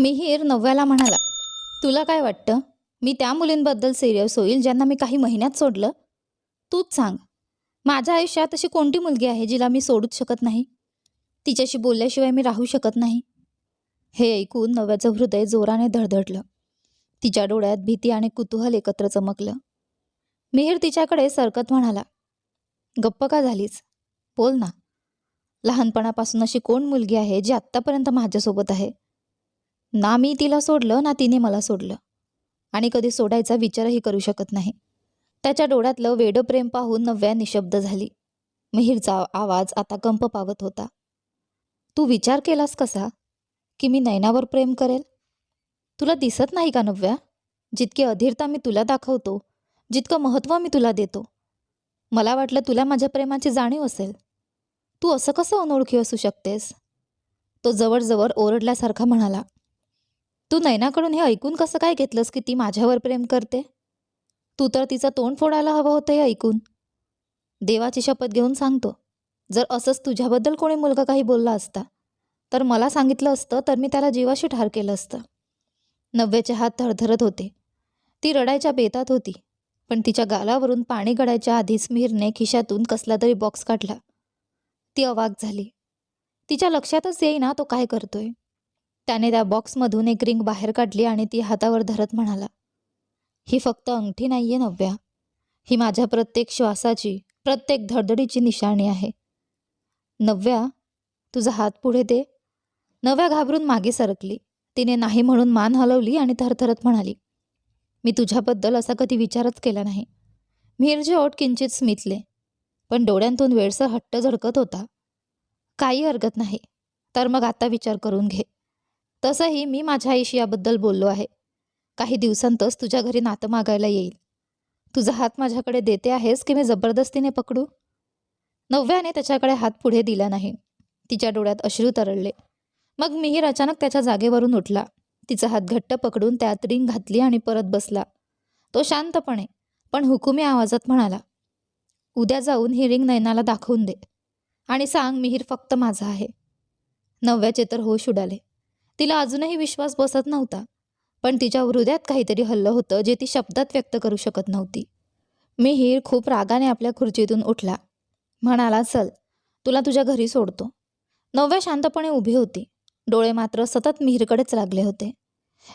मिहीर नव्याला म्हणाला तुला काय वाटतं? मी त्या मुलींबद्दल सिरियस होईल ज्यांना मी काही महिन्यात सोडलं? तूच सांग. माझ्या आयुष्यात अशी कोणती मुलगी आहे जिला मी सोडूच शकत नाही? तिच्याशी बोलल्याशिवाय मी राहू शकत नाही. हे ऐकून नव्याचं हृदय जोराने धडधडलं. तिच्या डोळ्यात भीती आणि कुतूहल एकत्र चमकलं. मिहीर तिच्याकडे सरकत म्हणाला गप्प का झालीच बोल ना. लहानपणापासून अशी कोण मुलगी आहे जी आत्तापर्यंत माझ्यासोबत आहे? ना मी तिला सोडलं ना तिने मला सोडलं. आणि कधी सोडायचा विचारही करू शकत नाही. त्याच्या डोळ्यातलं वेडं प्रेम पाहून नव्या निशब्द झाली. मिहीरचा आवाज आता कंप पावत होता. तू विचार केलास कसा? की मी नयनावर प्रेम करेल? तुला दिसत नाही का नव्या? जितकी अधीरता मी तुला दाखवतो जितकं महत्त्व मी तुला देतो. मला वाटलं तुला माझ्या प्रेमाची जाणीव असेल. तू असं कसं अनोळखी असू शकतेस? तो जवळजवळ ओरडल्यासारखा म्हणाला. तू नैनाकडून हे ऐकून कसं काय घेतलंस की ती माझ्यावर प्रेम करते? तू तर तिचं तोंड फोडायला हवं होतं हे ऐकून. देवाची शपथ घेऊन सांगतो. जर असंच तुझ्याबद्दल कोणी मुलगा काही बोलला असता तर मला सांगितलं असतं तर मी त्याला जीवाशी ठार केलं असतं. नव्याचे हात थरथरत होते. ती रडायच्या बेतात होती पण तिच्या गालावरून पाणी गळायच्या आधीच मिहीरने खिशातून कसला तरी बॉक्स काढला. ती अवाक झाली. तिच्या लक्षातच येईना तो काय करतोय. त्याने त्या बॉक्समधून एक रिंग बाहेर काढली आणि ती हातावर धरत म्हणाला ही फक्त अंगठी नाही आहे नव्या. ही माझ्या प्रत्येक श्वासाची प्रत्येक धडधडीची निशाणी आहे. नव्या तुझा हात पुढे दे. नव्या घाबरून मागे सरकली. तिने नाही म्हणून मान हलवली आणि थरथरत म्हणाली मी तुझ्याबद्दल असा कधी विचारच केला नाही. मिरचे ओठ किंचित स्मितले पण डोळ्यांतून वेळसर हट्ट झडकत होता. काही हरकत नाही तर मग आता विचार करून घे. तसंही मी माझ्या आईशी याबद्दल बोललो आहे. काही दिवसांतच तुझ्या घरी नातं मागायला येईल. तुझा हात माझ्याकडे देते आहेस की मी जबरदस्तीने पकडू? नव्याने त्याच्याकडे हात पुढे दिला नाही. तिच्या डोळ्यात अश्रू तरळले. मग मिहीर अचानक त्याच्या जागेवरून उठला. तिचा हात घट्ट पकडून त्यात रिंग घातली आणि परत बसला. तो शांतपणे पण हुकुमी आवाजात म्हणाला उद्या जाऊन ही रिंग नयनाला दाखवून दे. आणि सांग मिहीर फक्त माझा आहे. नव्याचे तर होश उडाले. तिला अजूनही विश्वास बसत नव्हता. पण तिच्या हृदयात काहीतरी हल्लं होतं जे ती शब्दात व्यक्त करू शकत नव्हती. मिहीर खूप रागाने आपल्या खुर्चीतून उठला. म्हणाला चल तुला तुझ्या घरी सोडतो. नव्या शांतपणे उभी होती. डोळे मात्र सतत मिहीरकडेच लागले होते.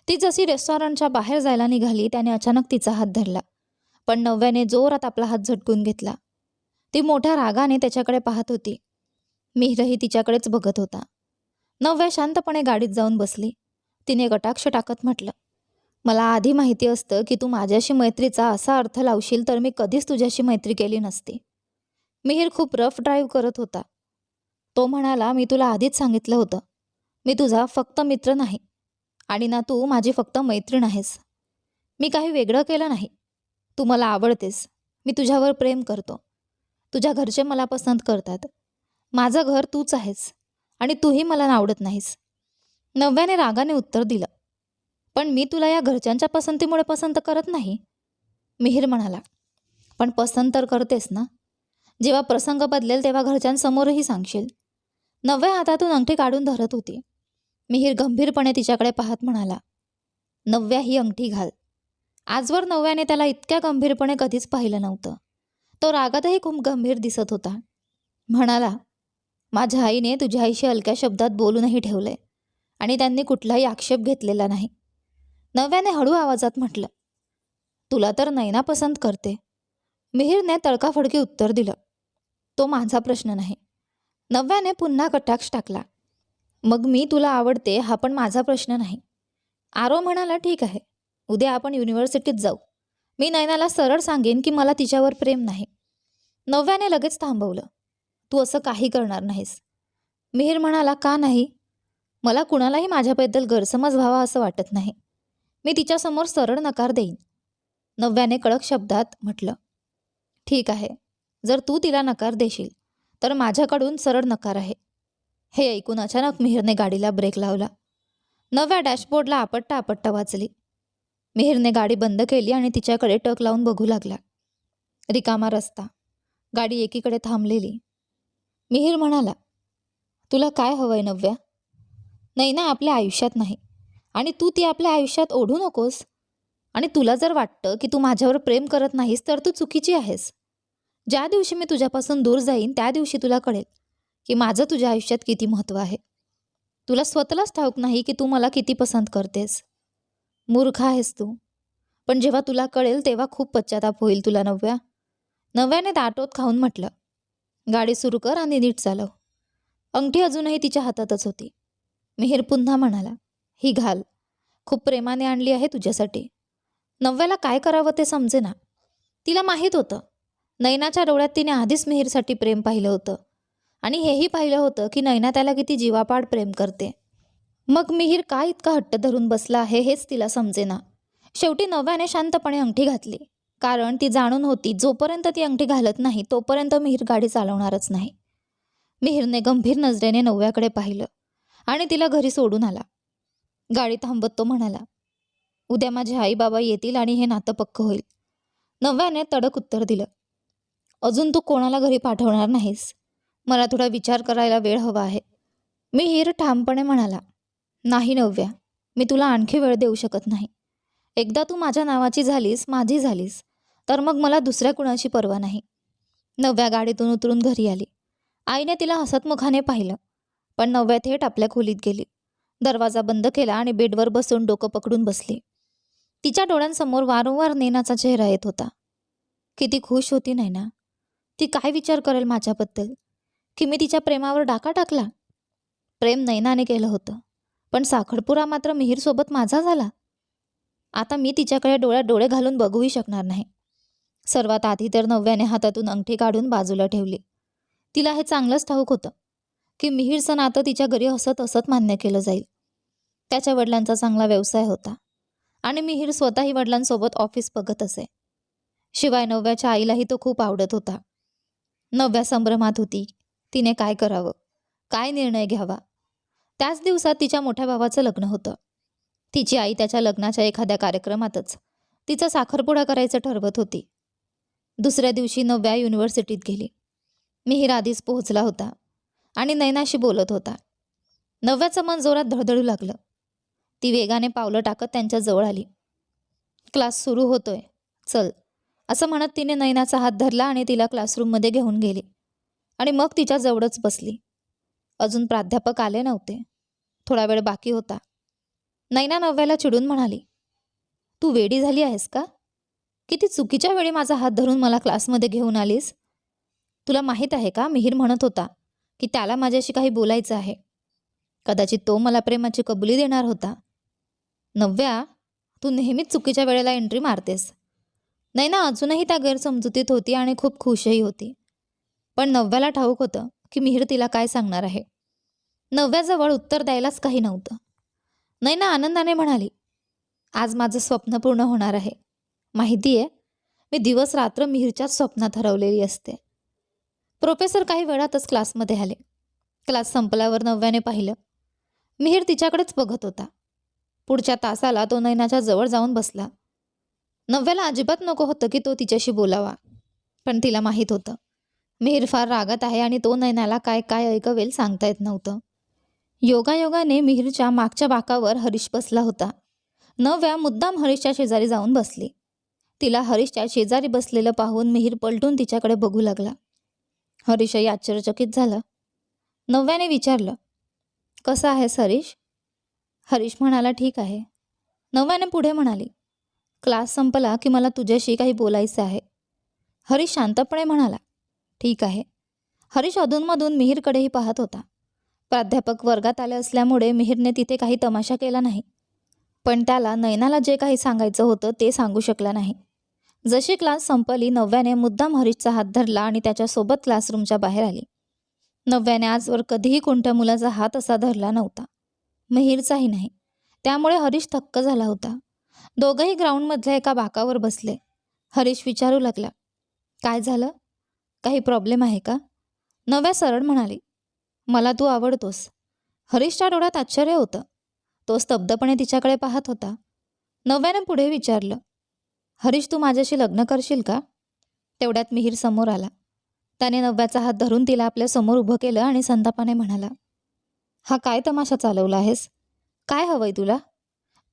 ती जशी रेस्टॉरंटच्या बाहेर जायला निघाली त्याने अचानक तिचा हात धरला. पण नव्याने जोरात आपला हात झटकून घेतला. ती मोठ्या रागाने त्याच्याकडे पाहत होती. मिहीरही तिच्याकडेच बघत होता. नव्या शांतपणे गाडीत जाऊन बसली. तिने कटाक्ष टाकत म्हटलं मला आधी माहिती असतं की तू माझ्याशी मैत्रीचा असा अर्थ लावशील तर मी कधीच तुझ्याशी मैत्री केली नसती. मिहीर खूप रफ ड्राईव्ह करत होता. तो म्हणाला मी तुला आधीच सांगितलं होतं. मी तुझा फक्त मित्र नाही आणि ना तू माझी फक्त मैत्रीण आहेस मी काही वेगळं केलं नाही. तू मला आवडतेस. मी तुझ्यावर प्रेम करतो. तुझ्या घरचे मला पसंत करतात. माझं घर तूच आहेस. आणि तूही मला आवडत नाहीस. नव्याने रागाने उत्तर दिलं. पण मी तुला या घरच्यांच्या पसंतीमुळे पसंत करत नाही? मिहीर म्हणाला. पण पसंत तर करतेस ना? जेव्हा प्रसंग बदलेल तेव्हा घरच्यांसमोरही सांगशील. नव्या हातातून अंगठी काढून धरत होती. मिहीर गंभीरपणे तिच्याकडे पाहत म्हणाला. नव्या ही अंगठी घाल. आजवर नव्याने त्याला इतक्या गंभीरपणे कधीच पाहिलं नव्हतं. तो रागातही खूप गंभीर दिसत होता. म्हणाला माझ्या आईने तुझ्या आईशी हलक्या शब्दात बोलूनही ठेवलं आहे आणि त्यांनी कुठलाही आक्षेप घेतलेला नाही. नव्याने हळू आवाजात म्हटलं तुला तर नैना पसंत करते. मिहीरने तडकाफडकी उत्तर दिलं तो माझा प्रश्न नाही. नव्याने पुन्हा कटाक्ष टाकला मग मी तुला आवडते हा पण माझा प्रश्न नाही. आरो म्हणाला ठीक आहे उद्या आपण युनिव्हर्सिटीत जाऊ. मी नैनाला सरळ सांगेन की मला तिच्यावर प्रेम नाही. नव्याने लगेच थांबवलं तू असं काही करणार नाहीस. मिहीर म्हणाला का नाही? मला कुणालाही माझ्याबद्दल गैरसमज व्हावा असं वाटत नाही. मी तिच्यासमोर सरळ नकार देईन. नव्याने कडक शब्दात म्हटलं ठीक आहे. जर तू तिला नकार देशील तर माझ्याकडून सरळ नकार आहे. हे ऐकून अचानक मिहीरने गाडीला ब्रेक लावला. नव्या डॅशबोर्डला आपट्टा आपट्टा वाचली मिहीरने गाडी बंद केली आणि तिच्याकडे टक लावून बघू लागला. रिकामा रस्ता. गाडी एकीकडे थांबलेली. मिहीर म्हणाला तुला काय हवंय नव्या नाही ना आपल्या आयुष्यात नाही. आणि तू ती आपल्या आयुष्यात ओढू नकोस. आणि तुला जर वाटतं की तू माझ्यावर प्रेम करत नाहीस तर तू चुकीची आहेस. ज्या दिवशी मी तुझ्यापासून दूर जाईन त्या दिवशी तुला कळेल की माझं तुझ्या आयुष्यात किती महत्त्व आहे. तुला स्वतःलाच ठाऊक नाही की तू मला किती पसंत करतेस. मूर्ख आहेस तू. पण जेव्हा तुला कळेल तेव्हा खूप पश्चाताप होईल तुला नव्या नव्याने दाटोत खाऊन म्हटलं गाडी सुरू कर आणि नीट चालव. अंगठी अजूनही तिच्या हातातच होती. मिहिर पुन्हा म्हणाला ही घाल. खूप प्रेमाने आणली आहे तुझ्यासाठी. नव्याला काय करावं ते समजेना. तिला माहीत होतं. नैनाच्या डोळ्यात तिने आधीच मिहिरसाठी प्रेम पाहिलं होतं. आणि हेही पाहिलं होतं की नैना त्याला किती जीवापाड प्रेम करते. मग मिहीर का इतका हट्ट धरून बसला आहे हेच तिला समजेना. शेवटी नव्याने शांतपणे अंगठी घातली. कारण ती जाणून होती जोपर्यंत ती अंगठी घालत नाही तोपर्यंत मिहीर गाडी चालवणारच नाही. मिहीरने गंभीर नजरेने नवव्याकडे पाहिलं आणि तिला घरी सोडून आला. गाडी थांबत तो म्हणाला उद्या माझे आई बाबा येतील आणि हे नातं पक्क होईल. नव्याने तडक उत्तर दिलं अजून तू कोणाला घरी पाठवणार नाहीस? मला थोडा विचार करायला वेळ हवा आहे. मी हिर ठामपणे म्हणाला नाही नव्या मी तुला आणखी वेळ देऊ शकत नाही. एकदा तू माझ्या नावाची झालीस माझी झालीस. तर मग मला दुसऱ्या कुणाची पर्वा नाही. नव्या गाडीतून उतरून घरी आली. आईने तिला हसतमुखाने पाहिलं. पण नव्या थेट आपल्या खोलीत गेली. दरवाजा बंद केला आणि बेडवर बसून डोकं पकडून बसली. तिच्या डोळ्यांसमोर वारंवार नैनाचा चेहरा येत होता. किती खुश होती नैना ती काय विचार करेल माझ्याबद्दल? की मी तिच्या प्रेमावर डाका टाकला? प्रेम नैनाने केलं होतं. पण साखरपुरा मात्र मिहीरसोबत माझा झाला. आता मी तिच्याकडे डोळ्यात डोळे घालून बघूही शकणार नाही. सर्वात आधी तर नव्याने हातातून अंगठी काढून बाजूला ठेवली. तिला हे चांगलंच ठाऊक होतं की मिहीरचं नातं तिच्या घरी हसत हसत मान्य केलं जाईल. त्याच्या वडिलांचा चांगला व्यवसाय होता आणि मिहीर स्वतःही वडिलांसोबत ऑफिस बघत असे. शिवाय नव्याच्या आईलाही तो खूप आवडत होता. नव्या संभ्रमात होती. तिने काय करावं? काय निर्णय घ्यावा? त्याच दिवसात तिच्या मोठ्या भावाचं लग्न होतं. तिची आई त्याच्या लग्नाच्या एखाद्या कार्यक्रमातच तिचा साखरपुडा करायचं ठरवत होती. दुसऱ्या दिवशी नव्या युनिव्हर्सिटीत गेली. मिहीर आधीच पोहोचला होता आणि नैनाशी बोलत होता. नव्याचं मन जोरात धडधडू लागलं. ती वेगाने पावलं टाकत त्यांच्या जवळ आली. क्लास सुरू होतोय. चल. असं म्हणत तिने नैनाचा हात धरला आणि तिला क्लासरूममध्ये घेऊन गेली. आणि मग तिच्या जवळच बसली. अजून प्राध्यापक आले नव्हते. थोडा वेळ बाकी होता. नैना नव्याला चिडून म्हणाली तू वेडी झाली आहेस का? किती चुकीच्या वेळी माझा हात धरून मला क्लासमध्ये घेऊन आलीस? तुला माहीत आहे का मिहीर म्हणत होता की त्याला माझ्याशी काही बोलायचं आहे. कदाचित तो मला प्रेमाची कबुली देणार होता. नव्या तू नेहमीच चुकीच्या वेळेला एंट्री मारतेस. नैना अजूनही त्या गैरसमजुतीत होती आणि खूप खुशही होती. पण नव्याला ठाऊक होतं की मिहीर तिला काय सांगणार आहे. नव्याजवळ उत्तर द्यायलाच काही नव्हतं. नैना आनंदाने म्हणाली आज माझं स्वप्न पूर्ण होणार आहे. माहिती आहे मी दिवस रात्र मिहीरच्याच स्वप्नात हरवलेली असते. प्रोफेसर काही वेळातच क्लासमध्ये आले. क्लास संपल्यावर नव्याने पाहिलं. मिहीर तिच्याकडेच बघत होता. पुढच्या तासाला तो नैनाच्या जवळ जाऊन बसला. नव्याला अजिबात नको होतं की तो तिच्याशी बोलावा पण तिला माहीत होतं. मिहीर फार रागत आहे आणि तो नैनाला काय काय ऐकवेल सांगता येत नव्हतं. योगायोगाने मिहीरच्या मागच्या बाकावर हरीश बसला होता. नव्या मुद्दाम हरीशच्या शेजारी जाऊन बसली. तिला हरीशच्या शेजारी बसलेलं पाहून मिहीर पलटून तिच्याकडे बघू लागला. हरीशही आश्चर्यचकित झालं. नव्याने विचारलं कसं आहेस हरीश? हरीश म्हणाला ठीक आहे. नव्याने पुढे म्हणाली क्लास संपला की मला तुझ्याशी काही बोलायचं आहे. हरीश शांतपणे म्हणाला ठीक आहे. हरीश अधूनमधून मिहीरकडेही पाहत होता. प्राध्यापक वर्गात आले असल्यामुळे मिहीरने तिथे काही तमाशा केला नाही. पण त्याला नैनाला जे काही सांगायचं होतं ते सांगू शकला नाही. जशी क्लास संपली नव्याने मुद्दाम हरीशचा हात धरला आणि त्याच्यासोबत क्लासरूमच्या बाहेर आली. नव्याने आजवर कधीही कोणत्या मुलाचा हात असा धरला नव्हता. मिहीरचाही नाही. त्यामुळे हरीश थक्क झाला होता. दोघंही ग्राउंडमधल्या एका बाकावर बसले. हरीश विचारू लागला काय झालं? काही प्रॉब्लेम आहे का? नव्या सरळ म्हणाली मला तू आवडतोस. हरीशच्या डोळ्यात आश्चर्य होतं. तो स्तब्धपणे तिच्याकडे पाहत होता. नव्याने पुढे विचारलं हरीश तू माझ्याशी लग्न करशील का? तेवढ्यात मिहीर समोर आला. त्याने नव्याचा हात धरून तिला आपल्यासमोर उभं केलं आणि संतापाने म्हणाला हा काय तमाशा चालवला आहेस? काय हवंय तुला?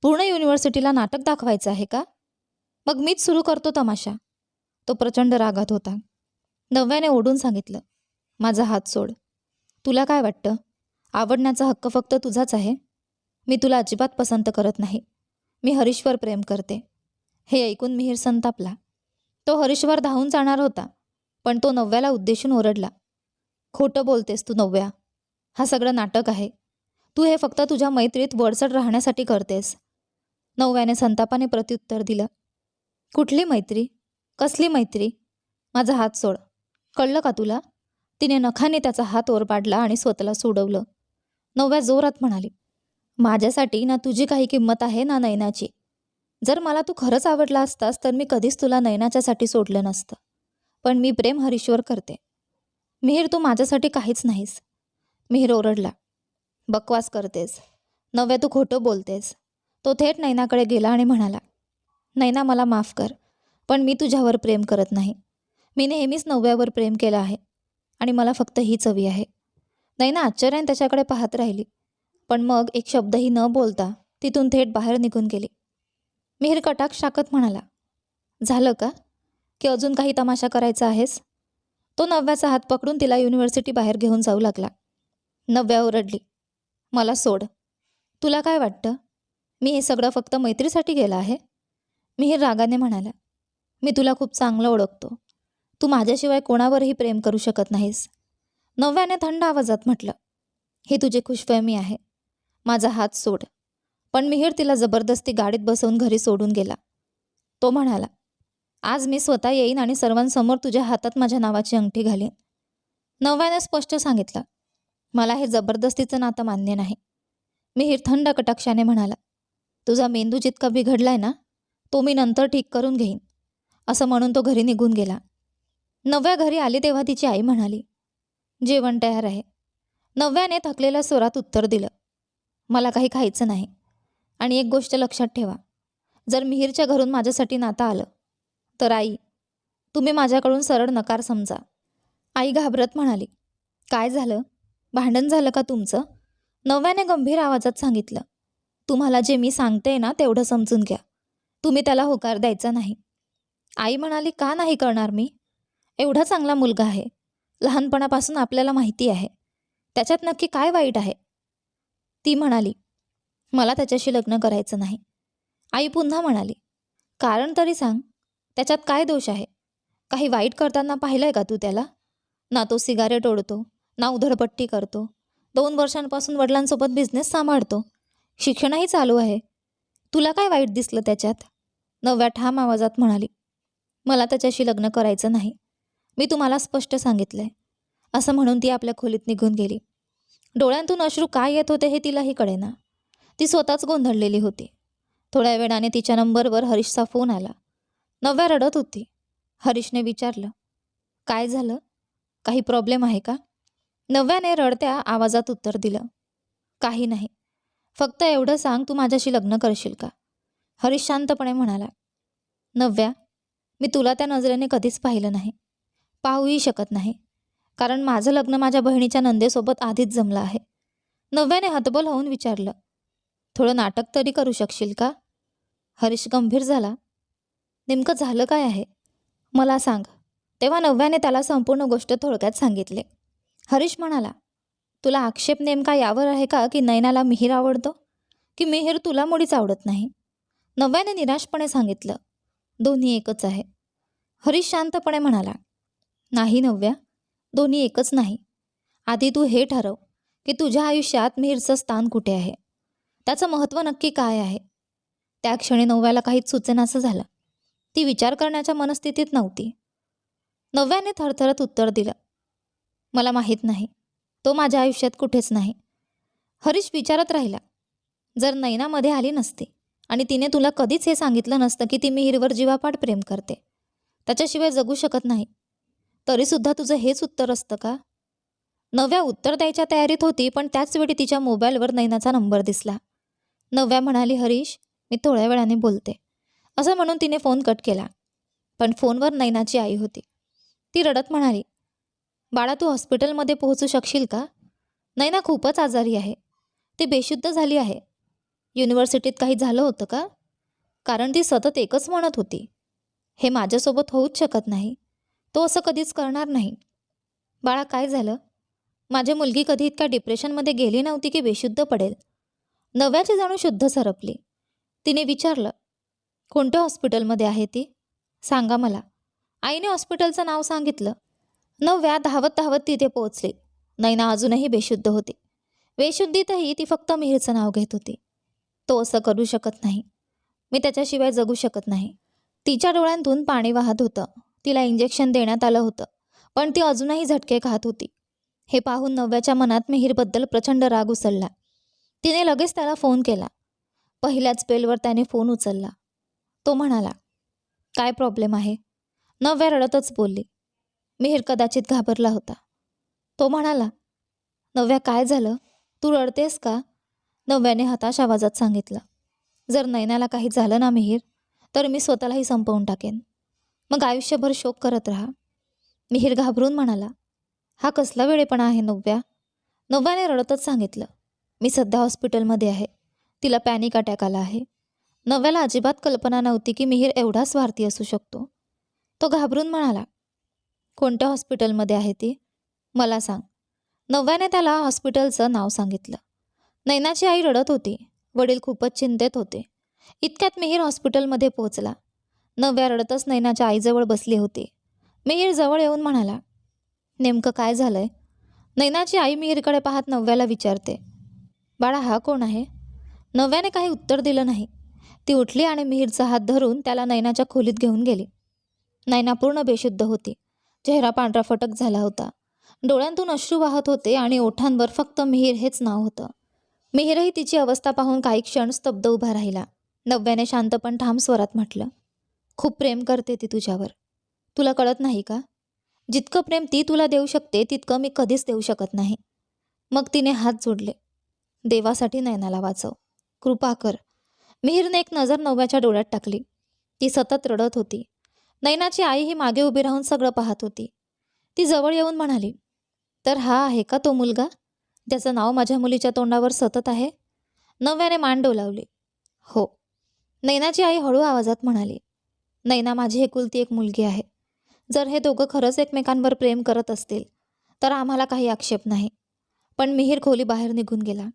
पूर्ण युनिव्हर्सिटीला नाटक दाखवायचं आहे का? मग मीच सुरू करतो तमाशा. तो प्रचंड रागात होता. नव्याने ओढून सांगितलं माझा हात सोड. तुला काय वाटतं? आवडण्याचा हक्क फक्त तुझाच आहे. मी तुला अजिबात पसंत करत नाही. मी हरीशवर प्रेम करते. हे ऐकून मिहीर संतापला. तो हरीशवर धावून जाणार होता पण तो नव्याला उद्देशून ओरडला. खोटं बोलतेस तू नव्या हा सगळं नाटक आहे. तू हे फक्त तुझ्या मैत्रीत वडसड राहण्यासाठी करतेस. नवव्याने संतापाने प्रत्युत्तर दिलं. कुठली मैत्री? कसली मैत्री? माझा हात सोड. कळलं का तुला? तिने नखाने त्याचा हात ओर पाडला आणि स्वतःला सोडवलं. नव्या जोरात म्हणाली माझ्यासाठी ना तुझी काही किंमत आहे ना नयनाची जर मला तू खरंच आवडला असतास तर मी कधीच तुला नयनाच्यासाठी सोडलं नसतं. पण मी प्रेम हरीश्वर करते. मिहीर तू माझ्यासाठी काहीच नाहीस मिहीर ओरडला बकवास करतेस. नव्या तू खोटं बोलतेस. तो थेट नैनाकडे गेला आणि म्हणाला नैना मला माफ कर पण मी तुझ्यावर प्रेम करत नाही. मी नेहमीच नव्यावर प्रेम केलं आहे. आणि मला फक्त हीच हवी आहे. नैना आश्चर्याने त्याच्याकडे पाहत राहिली. पण मग एक शब्दही न बोलता तिथून थेट बाहेर निघून गेली. मिहीर कटाक शाकत म्हणाला झालं का? की अजून काही तमाशा करायचा आहेस? तो नव्याचा हात पकडून तिला युनिव्हर्सिटी बाहेर घेऊन जाऊ लागला. नव्या ओरडली मला सोड. तुला काय वाटतं? मी हे सगळं फक्त मैत्रीसाठी गेलं आहे? मिहीर रागाने म्हणाला मी तुला खूप चांगलं ओळखतो. तू माझ्याशिवाय कोणावरही प्रेम करू शकत नाहीस. नव्याने थंड आवाजात म्हटलं हे तुझी खुशफहमी आहे. माझा हात सोड. पण मिहीर तिला जबरदस्ती गाडीत बसवून घरी सोडून गेला. तो म्हणाला आज मी स्वतः येईन आणि सर्वांसमोर तुझ्या हातात माझ्या नावाची अंगठी घालीन. नव्याने स्पष्ट सांगितलं मला हे जबरदस्तीचं नातं मान्य नाही. मिहीर थंड कटाक्षाने म्हणाला तुझा मेंदू जितका बिघडलाय ना तो मी नंतर ठीक करून घेईन. असं म्हणून तो घरी निघून गेला. नव्या घरी आली तेव्हा तिची आई म्हणाली जेवण तयार आहे. नव्याने थकलेल्या स्वरात उत्तर दिलं मला काही खायचं नाही. आणि एक गोष्ट लक्षात ठेवा. जर मिहीरच्या घरून माझ्यासाठी नातं आलं तर आई तुम्ही माझ्याकडून सरळ नकार समजा. आई घाबरत म्हणाली काय झालं? भांडण झालं का तुमचं? नव्याने गंभीर आवाजात सांगितलं तुम्हाला जे मी सांगते ना तेवढं समजून घ्या. तुम्ही त्याला होकार द्यायचा नाही. आई म्हणाली का नाही करणार मी? एवढा चांगला मुलगा आहे. लहानपणापासून आपल्याला माहिती आहे. त्याच्यात नक्की काय वाईट आहे? ती म्हणाली मला त्याच्याशी लग्न करायचं नाही. आई पुन्हा म्हणाली कारण तरी सांग त्याच्यात काय दोष आहे? काही वाईट करताना पाहिलं आहे का तू त्याला? ना तो सिगारेट ओढतो ना उधळपट्टी करतो. दोन वर्षांपासून वडिलांसोबत बिझनेस सांभाळतो. शिक्षणही चालू आहे. तुला काय वाईट दिसलं त्याच्यात? नव्या ठाम आवाजात म्हणाली मला त्याच्याशी लग्न करायचं नाही. मी तुम्हाला स्पष्ट सांगितलं आहे असं म्हणून ती आपल्या खोलीत निघून गेली. डोळ्यांतून अश्रू काय येत होते हे तिलाही कळेना. ती स्वतःच गोंधळलेली होती. थोड्या वेळाने तिच्या नंबरवर हरीशचा फोन आला. नव्या रडत होती. हरीशने विचारलं काय झालं? काही प्रॉब्लेम आहे का? नव्याने रडत्या आवाजात उत्तर दिलं काही नाही. फक्त एवढं सांग तू माझ्याशी लग्न करशील का? हरीश शांतपणे म्हणाला नव्या मी तुला त्या नजरेने कधीच पाहिलं नाही. पाहूही शकत नाही. कारण माझं लग्न माझ्या बहिणीच्या नंदेसोबत आधीच जमलं आहे. नव्याने हतबल होऊन विचारलं थोडं नाटक तरी करू शकशील का? हरीश गंभीर झाला. नेमकं झालं काय आहे? मला सांग. तेव्हा नव्याने त्याला संपूर्ण गोष्ट थोडक्यात सांगितले. हरीश म्हणाला तुला आक्षेप नेमका यावर आहे का की नैनाला मिहीर आवडतो? की मिहीर तुला मुळीच आवडत नाही? नव्याने निराशपणे सांगितलं दोन्ही एकच आहे. हरीश शांतपणे म्हणाला नाही नव्या. दोन्ही एकच नाही. आधी तू हे ठरव की तुझ्या आयुष्यात मिहीरचं स्थान कुठे आहे? त्याचं महत्त्व नक्की काय आहे? त्या क्षणी नवव्याला काहीच सुचेनासं झालं. ती विचार करण्याच्या मनस्थितीत नव्हती. नव्याने थरथरत उत्तर दिलं. मला माहीत नाही. तो माझ्या आयुष्यात कुठेच नाही. हरीश विचारत राहिला. जर नैनामध्ये आली नसती आणि तिने तुला कधीच हे सांगितलं नसतं की ती मिहीरवर जीवापाड प्रेम करते त्याच्याशिवाय जगू शकत नाही तरीसुद्धा तुझं हेच उत्तर असतं का? नव्या उत्तर द्यायच्या तयारीत होती पण त्याचवेळी तिच्या मोबाईलवर नैनाचा नंबर दिसला. नव्या म्हणाली हरीश मी थोड्या वेळाने बोलते. असं म्हणून तिने फोन कट केला. पण फोनवर नैनाची आई होती. ती रडत म्हणाली बाळा तू हॉस्पिटलमध्ये पोहोचू शकशील का? नैना खूपच आजारी आहे. ती बेशुद्ध झाली आहे. युनिव्हर्सिटीत काही झालं होतं का? कारण ती सतत एकच म्हणत होती. हे माझ्यासोबत होऊच शकत नाही. तो असं कधीच करणार नाही. बाळा काय झालं? माझी मुलगी कधी इतक्या डिप्रेशनमध्ये गेली नव्हती की बेशुद्ध पडेल. नव्याची जाणू शुद्ध सरपली. तिने विचारलं कोणत्या हॉस्पिटलमध्ये आहे ती? सांगा मला. आईने हॉस्पिटलचं नाव सांगितलं. नव्या धावत धावत तिथे पोहोचली. नैना अजूनही बेशुद्ध होती. बेशुद्धीतही ती फक्त मिहीरचं नाव घेत होती. तो असं करू शकत नाही. मी त्याच्याशिवाय जगू शकत नाही. तिच्या डोळ्यांतून पाणी वाहत होतं. तिला इंजेक्शन देण्यात आलं होतं. पण ती अजूनही झटके खात होती. हे पाहून नव्याच्या मनात मिहीरबद्दल प्रचंड राग उसळला. तिने लगेच त्याला फोन केला. पहिल्याच बेलवर त्याने फोन उचलला. तो म्हणाला काय प्रॉब्लेम आहे? नव्या रडतच बोलली. मिहीर कदाचित घाबरला होता. तो म्हणाला नव्या काय झालं? तू रडतेस का? नव्याने हताश आवाजात सांगितलं जर नैनाला काही झालं ना मिहीर तर मी स्वतःलाही संपवून टाकेन. मग आयुष्यभर शोक करत राहा. मिहीर घाबरून म्हणाला हा कसला वेळेपणा आहे नव्या नव्याने रडतच सांगितलं मी सध्या हॉस्पिटलमध्ये आहे तिला पॅनिक अटॅक आला आहे. नव्याला अजिबात कल्पना नव्हती की मिहीर एवढा स्वार्थी असू शकतो. तो घाबरून म्हणाला कोणत्या हॉस्पिटलमध्ये आहे ती? मला सांग. नव्याने त्याला हॉस्पिटलचं नाव सांगितलं. नैनाची आई रडत होती वडील खूपच चिंतेत होते. इतक्यात मिहीर हॉस्पिटलमध्ये पोहोचला. नव्या रडतच नैनाच्या आईजवळ बसली होती. मिहीर जवळ येऊन म्हणाला नेमकं काय झालंय? नैनाची आई मिहीरकडे पाहत नव्याला विचारते बाळा हा कोण आहे नव्याने काही उत्तर दिलं नाही. ती उठली आणि मिहीरचा हात धरून त्याला नैनाच्या खोलीत घेऊन गेली. नैना पूर्ण बेशुद्ध होती. चेहरा पांढरा फटक झाला होता. डोळ्यांतून अश्रू वाहत होते आणि ओठांवर फक्त मिहीर हेच नाव होतं. मिहीरही तिची अवस्था पाहून काही क्षण स्तब्ध उभा राहिला. नव्याने शांतपण ठाम स्वरात म्हटलं खूप प्रेम करते ती तुझ्यावर. तुला कळत नाही का? जितकं प्रेम ती तुला देऊ शकते तितकं मी कधीच देऊ शकत नाही. मग तिने हात जोडले. देवासाठी नयनाला वाचव. कृपा कर. मिहीरने एक नजर नव्याच्या डोळ्यात टाकली. ती सतत रडत होती. नैनाची आई ही मागे उभी राहून सगळं पाहत होती. ती जवळ येऊन म्हणाली तर हा आहे का तो मुलगा? त्याचं नाव माझ्या मुलीच्या तोंडावर सतत आहे? नव्याने मान डोलावली. हो. नैनाची आई हळू आवाजात म्हणाली नैना माझी एकुलती एक मुलगी आहे. जर हे दोघं खरंच एकमेकांवर प्रेम करत असतील तर आम्हाला काही आक्षेप नाही. पण मिहीर खोली बाहेर निघून गेला.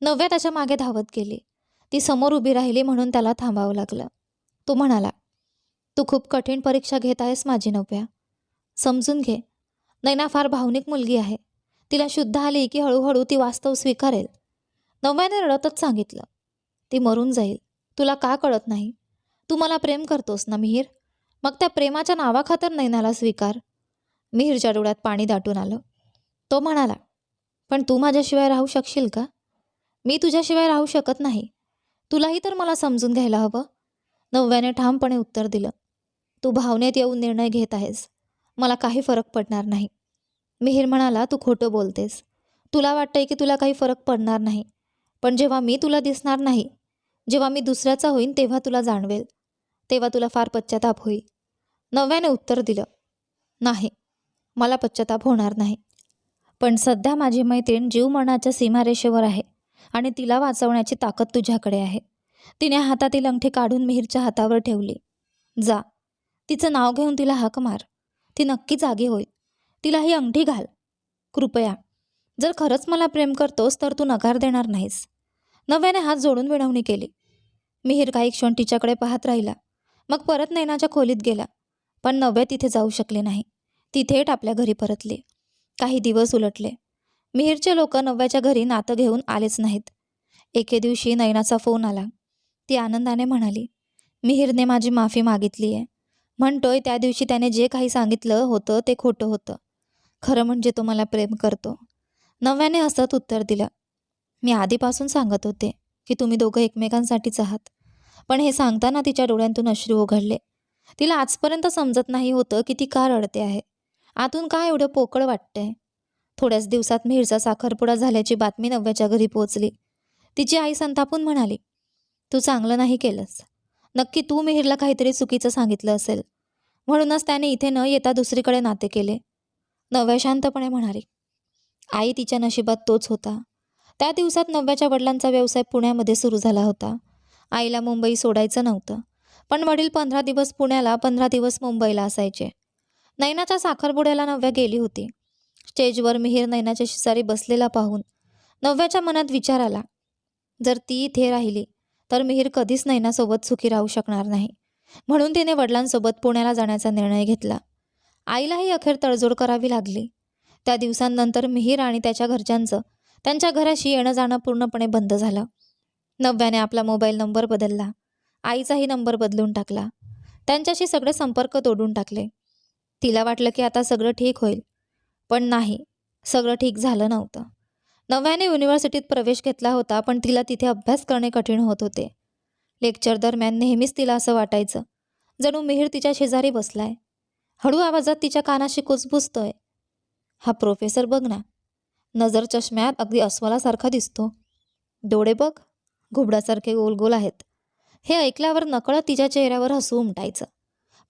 नव्या त्याच्यामागे धावत गेली. ती समोर उभी राहिली म्हणून त्याला थांबावं लागलं. तो म्हणाला तू खूप कठीण परीक्षा घेत आहेस माझी नव्या. समजून घे. नैना फार भावनिक मुलगी आहे. तिला शुद्ध आली की हळूहळू ती वास्तव स्वीकारेल. नव्याने रडतच सांगितलं. ती मरून जाईल. तुला का कळत नाही? तू मला प्रेम करतोस ना मिहीर? मग त्या प्रेमाच्या नावाखातर नैनाला स्वीकार. मिहीरच्या डोळ्यात पाणी दाटून आलं. तो म्हणाला पण तू माझ्याशिवाय राहू शकशील का? मी तुझ्याशिवाय राहू शकत नाही. तुलाही तर मला समजून घ्यायला हवं. नव्याने ठामपणे उत्तर दिलं तू भावनेत येऊन निर्णय घेत आहेस. मला काही फरक पडणार नाही. मिहीर म्हणाला तू खोटं बोलतेस. तुला वाटतंय की तुला काही फरक पडणार नाही. पण जेव्हा मी तुला दिसणार नाही जेव्हा मी दुसऱ्याचा होईन तेव्हा तुला जाणवेल. तेव्हा तुला फार पश्चाताप होईल. नव्याने उत्तर दिलं नाही मला पश्चाताप होणार नाही. पण सध्या माझी मैत्रीण जीव मरणाच्या सीमारेषेवर आहे आणि तिला वाचवण्याची ताकद तुझ्याकडे आहे. तिने हातातील अंगठी काढून मिहीरच्या हातावर ठेवली. जा. तिचं नाव घेऊन तिला हाक मार. ती नक्की जागी होईल. तिला ही अंगठी घाल. कृपया. जर खरंच मला प्रेम करतोस तर तू नकार देणार नाहीस. नव्याने हात जोडून विनवणी केली. मिहीर काही क्षण तिच्याकडे पाहत राहिला. मग परत नैनाच्या खोलीत गेला. पण नव्या तिथे जाऊ शकले नाही. ती थेट आपल्या घरी परतली. काही दिवस उलटले. मिहीरचे लोक नव्याच्या घरी नातं घेऊन आलेच नाहीत. एके दिवशी नैनाचा फोन आला. ती आनंदाने म्हणाली मिहीरने माझी माफी मागितली आहे म्हणतोय त्या दिवशी त्याने जे काही सांगितलं होतं ते खोटं होतं. खरं म्हणजे तो मला प्रेम करतो. नव्याने हसत उत्तर दिलं. मी आधीपासून सांगत होते की तुम्ही दोघं एकमेकांसाठीच आहात. पण हे सांगताना तिच्या डोळ्यांतून अश्रू उघडले तिला आजपर्यंत समजत नाही होतं की ती का रडते आहे. आतून का एवढं पोकळ वाटतंय? थोड्याच दिवसात मिहीरचा साखरपुडा झाल्याची बातमी नव्याच्या घरी पोहोचली. तिची आई संतापून म्हणाली तू चांगलं नाही केलंस. नक्की तू मिहीरला काहीतरी चुकीचं सांगितलं असेल. म्हणूनच त्याने इथे न येता दुसरीकडे नाते केले. नव्या शांतपणे म्हणाली आई तिच्या नशिबात तोच होता. त्या दिवसात नव्याच्या वडिलांचा व्यवसाय पुण्यामध्ये सुरू झाला होता. आईला मुंबई सोडायचं नव्हतं. पण वडील पंधरा दिवस पुण्याला पंधरा दिवस मुंबईला असायचे. नैनाच्या साखरपुड्याला नव्या गेली होती. स्टेजवर मिहीर नैनाच्या शेजारी बसलेला पाहून नव्याच्या मनात विचार आला. जर ती इथे राहिली तर मिहीर कधीच नैनासोबत सुखी राहू शकणार नाही. म्हणून तिने वडिलांसोबत पुण्याला जाण्याचा निर्णय घेतला. आईलाही अखेर तडजोड करावी लागली. त्या दिवसांनंतर मिहीर आणि त्याच्या घरच्यांचं त्यांच्या घराशी येणं जाणं पूर्णपणे बंद झालं. नव्याने आपला मोबाईल नंबर बदलला. आईचाही नंबर बदलून टाकला. त्यांच्याशी सगळे संपर्क तोडून टाकले. तिला वाटलं की आता सगळं ठीक होईल. पण नाही सगळं ठीक झालं नव्हतं. नव्याने युनिव्हर्सिटीत प्रवेश घेतला होता पण तिला तिथे अभ्यास करणे कठीण होत होते. लेक्चर दरम्यान नेहमीच तिला असं वाटायचं जणू मिहीर तिच्या शेजारी बसलाय. हळू आवाजात तिच्या कानाशी कुचबुजतोय हा प्रोफेसर बघ ना. नजर चष्म्यात अगदी अस्वलासारखा दिसतो. डोळे बघ. घुबडासारखे गोल गोल आहेत. हे ऐकल्यावर नकळत तिच्या चेहऱ्यावर हसू उमटायचं.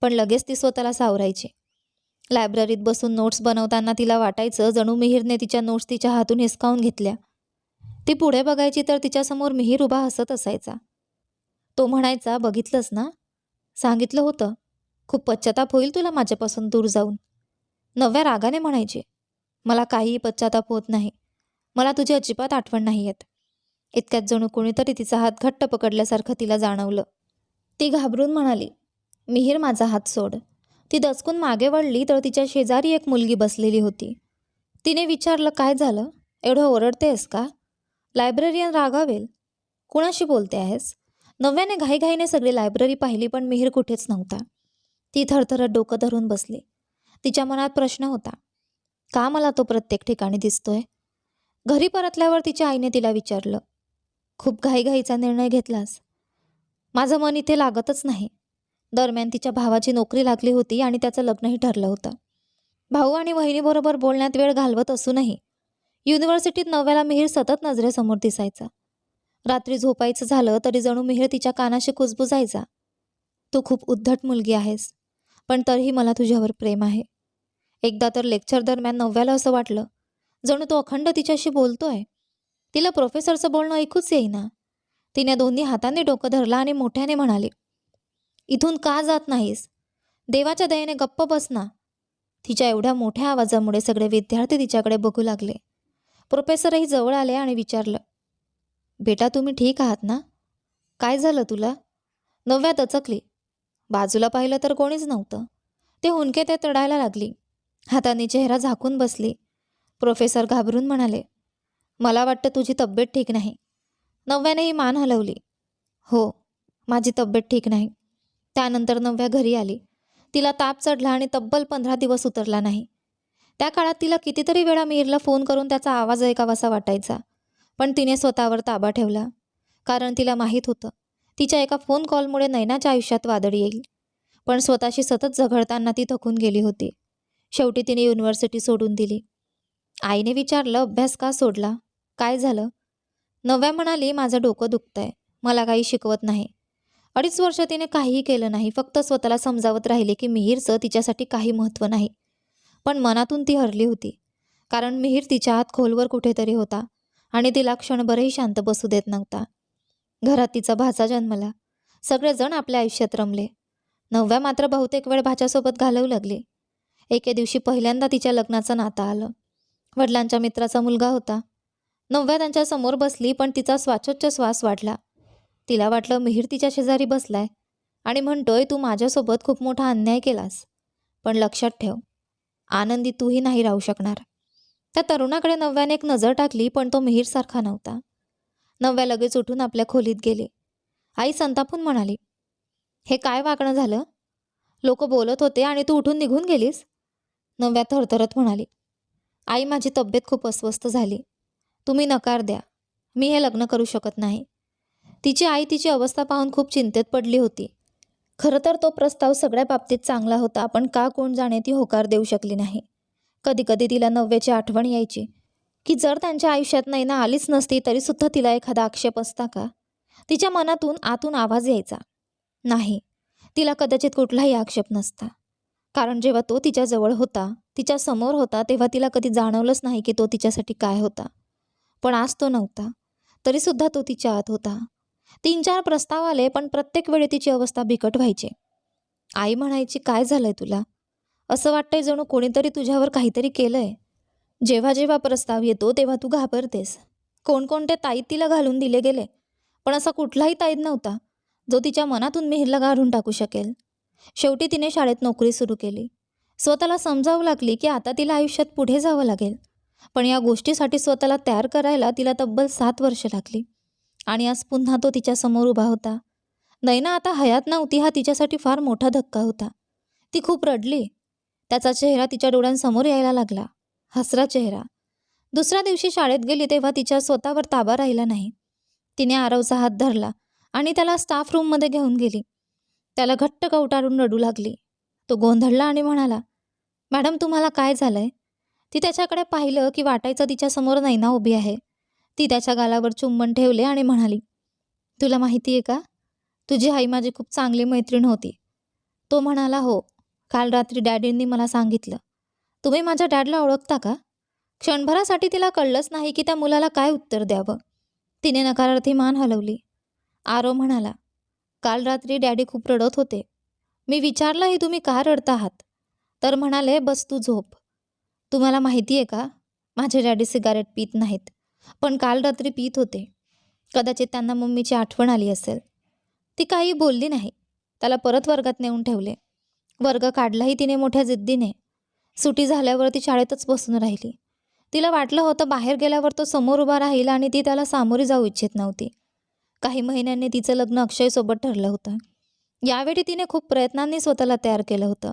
पण लगेच ती स्वतःला सावरायची. लायब्ररीत बसून नोट्स बनवताना तिला वाटायचं जणू मिहीरने तिच्या नोट्स तिच्या हातून हिसकावून घेतल्या. ती पुढे बघायची तर तिच्यासमोर मिहीर उभा हसत असायचा. तो म्हणायचा बघितलंस ना? सांगितलं होतं. खूप पश्चाताप होईल तुला माझ्यापासून दूर जाऊन. नव्या रागाने म्हणायची मला काहीही पश्चाताप होत नाही. मला तुझी अजिबात आठवण नाही येत. इतक्यात जणू कोणीतरी तिचा हात घट्ट पकडल्यासारखं तिला जाणवलं. ती घाबरून म्हणाली मिहीर माझा हात सोड. ती दचकून मागे वळली तर तिच्या शेजारी एक मुलगी बसलेली होती. तिने विचारलं काय झालं? एवढं ओरडतेस का? लायब्ररीयन रागावेल. कुणाशी बोलते आहेस? नव्याने घाईघाईने सगळी लायब्ररी पाहिली पण मिहीर कुठेच नव्हता. ती थरथरत डोकं धरून बसली. तिच्या मनात प्रश्न होता का मला तो प्रत्येक ठिकाणी दिसतोय? घरी परतल्यावर तिच्या आईने तिला विचारलं खूप घाईघाईचा निर्णय घेतलास. माझं मन इथे लागतच नाही. दरम्यान तिच्या भावाची नोकरी लागली होती आणि त्याचं लग्नही ठरलं होतं. भाऊ आणि वहिनीबरोबर बोलण्यात वेळ घालवत असूनही युनिव्हर्सिटीत नव्याला मिहीर सतत नजरेसमोर दिसायचा. रात्री झोपायचं झालं तरी जणू मिहीर तिच्या कानाशी कुजबुजायचा. तू खूप उद्धट मुलगी आहेस पण तरीही मला तुझ्यावर प्रेम आहे. एकदा तर लेक्चर दरम्यान नव्याला असं वाटलं. जणू तो अखंड तिच्याशी बोलतोय. तिला प्रोफेसरचं बोलणं ऐकूच येईना. तिने दोन्ही हाताने डोकं धरलं आणि मोठ्याने म्हणाले इथून का जात नाहीस? देवाच्या दयेने गप्प बस ना. तिच्या एवढ्या मोठ्या आवाजामुळे सगळे विद्यार्थी तिच्याकडे बघू लागले. प्रोफेसरही जवळ आले आणि विचारलं बेटा तुम्ही ठीक आहात ना? काय झालं तुला? नव्या दचकली. बाजूला पाहिलं तर कोणीच नव्हतं. ते हुंके ते तडायला लागली. हाताने चेहरा झाकून बसली. प्रोफेसर घाबरून म्हणाले मला वाटतं तुझी तब्येत ठीक नाही. नव्यानेही मान हलवली. हो माझी तब्येत ठीक नाही. त्यानंतर नव्या घरी आली. तिला ताप चढला आणि तब्बल पंधरा दिवस उतरला नाही. त्या काळात तिला कितीतरी वेळा मिहीरला फोन करून त्याचा आवाज ऐकावासा वाटायचा पण तिने स्वतःवर ताबा ठेवला कारण तिला माहीत होतं तिच्या एका फोन कॉलमुळे नैनाच्या आयुष्यात वादळ येईल. पण स्वतःशी सतत झगडताना ती थकून गेली होती. शेवटी तिने युनिव्हर्सिटी सोडून दिली. आईने विचारलं अभ्यास का सोडला? काय झालं? नव्या म्हणाली माझं डोकं दुखतंय. मला काही शिकवत नाही. अडीच वर्ष तिने काहीही केलं नाही. फक्त स्वतःला समजावत राहिले की मिहीरचं तिच्यासाठी काही महत्त्व नाही. पण मनातून ती हरली होती. कारण मिहीर तिच्या आत खोलवर कुठेतरी होता आणि तिला क्षणभरही शांत बसू देत नव्हता. घरात तिचा भाचा जन्मला. सगळेजण आपल्या आयुष्यात रमले. नवव्या मात्र बहुतेक वेळ भाच्यासोबत घालवू लागली. एके दिवशी पहिल्यांदा तिच्या लग्नाचं नातं आलं. वडिलांच्या मित्राचा मुलगा होता. नव्या त्यांच्यासमोर बसली पण तिचा श्वासोच्छ्वास वाढला तिला वाटलं मिहीर तिच्या शेजारी बसलाय आणि म्हणतोय तू माझ्यासोबत खूप मोठा अन्याय केलास. पण लक्षात ठेव आनंदी तूही नाही राहू शकणार. त्या तरुणाकडे नव्याने एक नजर टाकली पण तो मिहीरसारखा नव्हता. नव्या लगेच उठून आपल्या खोलीत गेली. आई संतापून म्हणाली हे काय वागणं झालं? लोक बोलत होते आणि तू उठून निघून गेलीस? नव्या थरथरत म्हणाली आई माझी तब्येत खूप अस्वस्थ झाली. तुम्ही नकार द्या. मी हे लग्न करू शकत नाही. तिची आई तिची अवस्था पाहून खूप चिंतेत पडली होती. खरं तर तो प्रस्ताव सगळ्या बाबतीत चांगला होता पण का कोण जाणे ती होकार देऊ शकली नाही. कधी कधी तिला नव्याची आठवण यायची. की जर त्यांच्या आयुष्यात नैना आलीच नसती तरीसुद्धा तिला एखादा आक्षेप असता का? तिच्या मनातून आतून आवाज यायचा. नाही तिला कदाचित कुठलाही आक्षेप नसता. कारण जेव्हा तो तिच्याजवळ होता तिच्या समोर होता तेव्हा तिला कधी जाणवलंच नाही की तो तिच्यासाठी काय होता. पण आज तो नव्हता. तरीसुद्धा तो तिच्या आत होता. तीन चार प्रस्ताव आले पण प्रत्येक वेळी तिची अवस्था बिकट व्हायची. आई म्हणायची काय झालंय तुला? असं वाटतंय जणू कोणीतरी तुझ्यावर काहीतरी केलंय. जेव्हा जेव्हा प्रस्ताव येतो तेव्हा तू घाबरतेस. कोणकोणते ताईत तिला घालून दिले गेले पण असा कुठलाही ताईत नव्हता जो तिच्या मनातून मिहिरला गाढून टाकू शकेल. शेवटी तिने शाळेत नोकरी सुरू केली. स्वतःला समजावू लागली की आता तिला आयुष्यात पुढे जावं लागेल. पण या गोष्टीसाठी स्वतःला तयार करायला तिला तब्बल सात वर्ष लागली. आणि आज पुन्हा तो तिच्यासमोर उभा होता. नैना आता हयात नव्हती हा तिच्यासाठी फार मोठा धक्का होता. ती खूप रडली. त्याचा चेहरा तिच्या डोळ्यांसमोर यायला लागला. हसरा चेहरा. दुसऱ्या दिवशी शाळेत गेली तेव्हा तिच्या स्वतःवर ताबा राहिला नाही. तिने आरवचा हात धरला आणि त्याला स्टाफ रूममध्ये घेऊन गेली. त्याला घट्ट कवटाळून रडू लागली. तो गोंधळला आणि म्हणाला मॅडम तुम्हाला काय झालंय? ती त्याच्याकडे पाहिलं की वाटायचं तिच्यासमोर नैना उभी आहे. ती त्याच्या गालावर चुंबन ठेवले आणि म्हणाली तुला माहिती आहे का? तुझी आई माझी खूप चांगली मैत्रीण होती. तो म्हणाला हो काल रात्री डॅडींनी मला सांगितलं. तुम्ही माझ्या डॅडला ओळखता का? क्षणभरासाठी तिला कळलंच नाही की त्या मुलाला काय उत्तर द्यावं. तिने नकारार्थी मान हलवली. आरो म्हणाला काल रात्री डॅडी खूप रडत होते. मी विचारलंही तुम्ही का रडता आहात? तर म्हणाले बस तू झोप. तुम्हाला माहिती आहे का? माझे डॅडी सिगारेट पित नाहीत. पण काल रात्री पित होते. कदाचित त्यांना मम्मीची आठवण आली असेल. ती काही बोलली नाही. त्याला परत वर्गात नेऊन ठेवले. वर्ग काढलाही तिने मोठ्या जिद्दीने. सुटी झाल्यावर ती शाळेतच बसून राहिली. तिला वाटलं होतं बाहेर गेल्यावर तो समोर उभा राहील आणि ती त्याला सामोरी जाऊ इच्छित नव्हती. काही महिन्यांनी तिचं लग्न अक्षयसोबत ठरलं होतं. यावेळी तिने खूप प्रयत्नांनी स्वतःला तयार केलं होतं.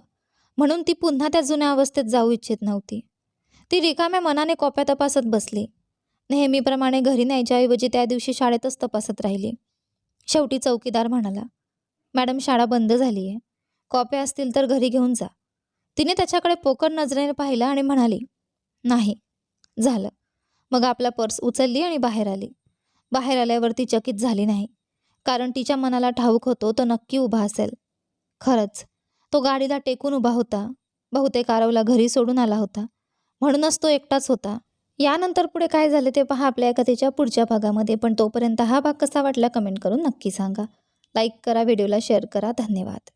म्हणून ती पुन्हा त्या जुन्या अवस्थेत जाऊ इच्छित नव्हती. ती रिकाम्या मनाने कॉप्या तपासत बसली. नेहमीप्रमाणे घरी न्यायच्याऐवजी त्या दिवशी शाळेतच तपासत राहिली. शेवटी चौकीदार म्हणाला मॅडम शाळा बंद झाली आहे कॉप्या असतील तर घरी घेऊन जा. तिने त्याच्याकडे पोकळ नजरेने पाहिलं आणि म्हणाली नाही. झालं. मग आपला पर्स उचलली आणि बाहेर आली. बाहेर आल्यावर ती चकित झाली नाही. कारण तिच्या मनाला ठाऊक होतो तो नक्की उभा असेल. खरंच तो गाडीला टेकून उभा होता. बहुतेक आरवला घरी सोडून आला होता. म्हणूनच तो एकटाच होता. यानंतर पुढे काय झाले ते पहा आपल्या कथेच्या पुढच्या भागामध्ये पण तोपर्यंत हा भाग कसा वाटला कमेंट करून नक्की सांगा. लाईक करा व्हिडिओला शेअर करा. धन्यवाद.